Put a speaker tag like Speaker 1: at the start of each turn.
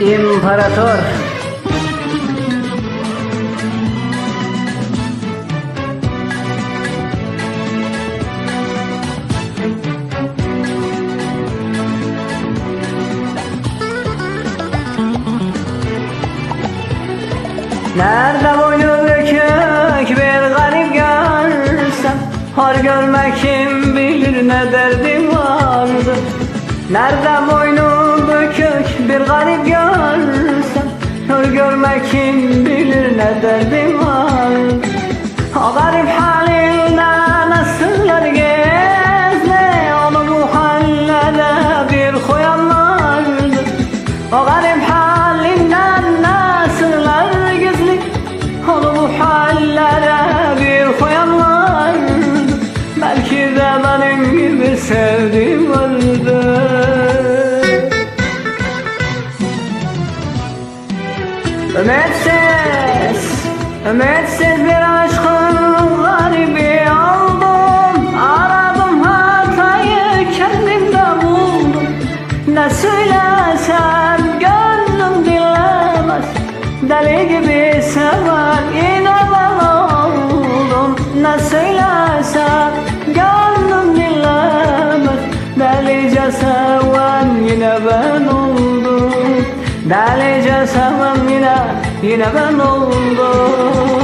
Speaker 1: İmparator. Nerede boynu bükük bir garip görsem Har görmek kim bilir ne derdim vardı. Nerede boynu Kim bilir ne derdim vardı O garip halinde nasıllar gezme? Onu bu hallere bir koyan vardı O garip Ümitsiz, ümitsiz bir aşkın garibi oldum. Aradım hatayı kendimde buldum. Ne söylesem gönlüm dinlemez Deli gibi seven yine ben oldum. Ne söylesem gönlüm dinlemez Delice seven yine ben oldum Delice seven yine yine ben oldum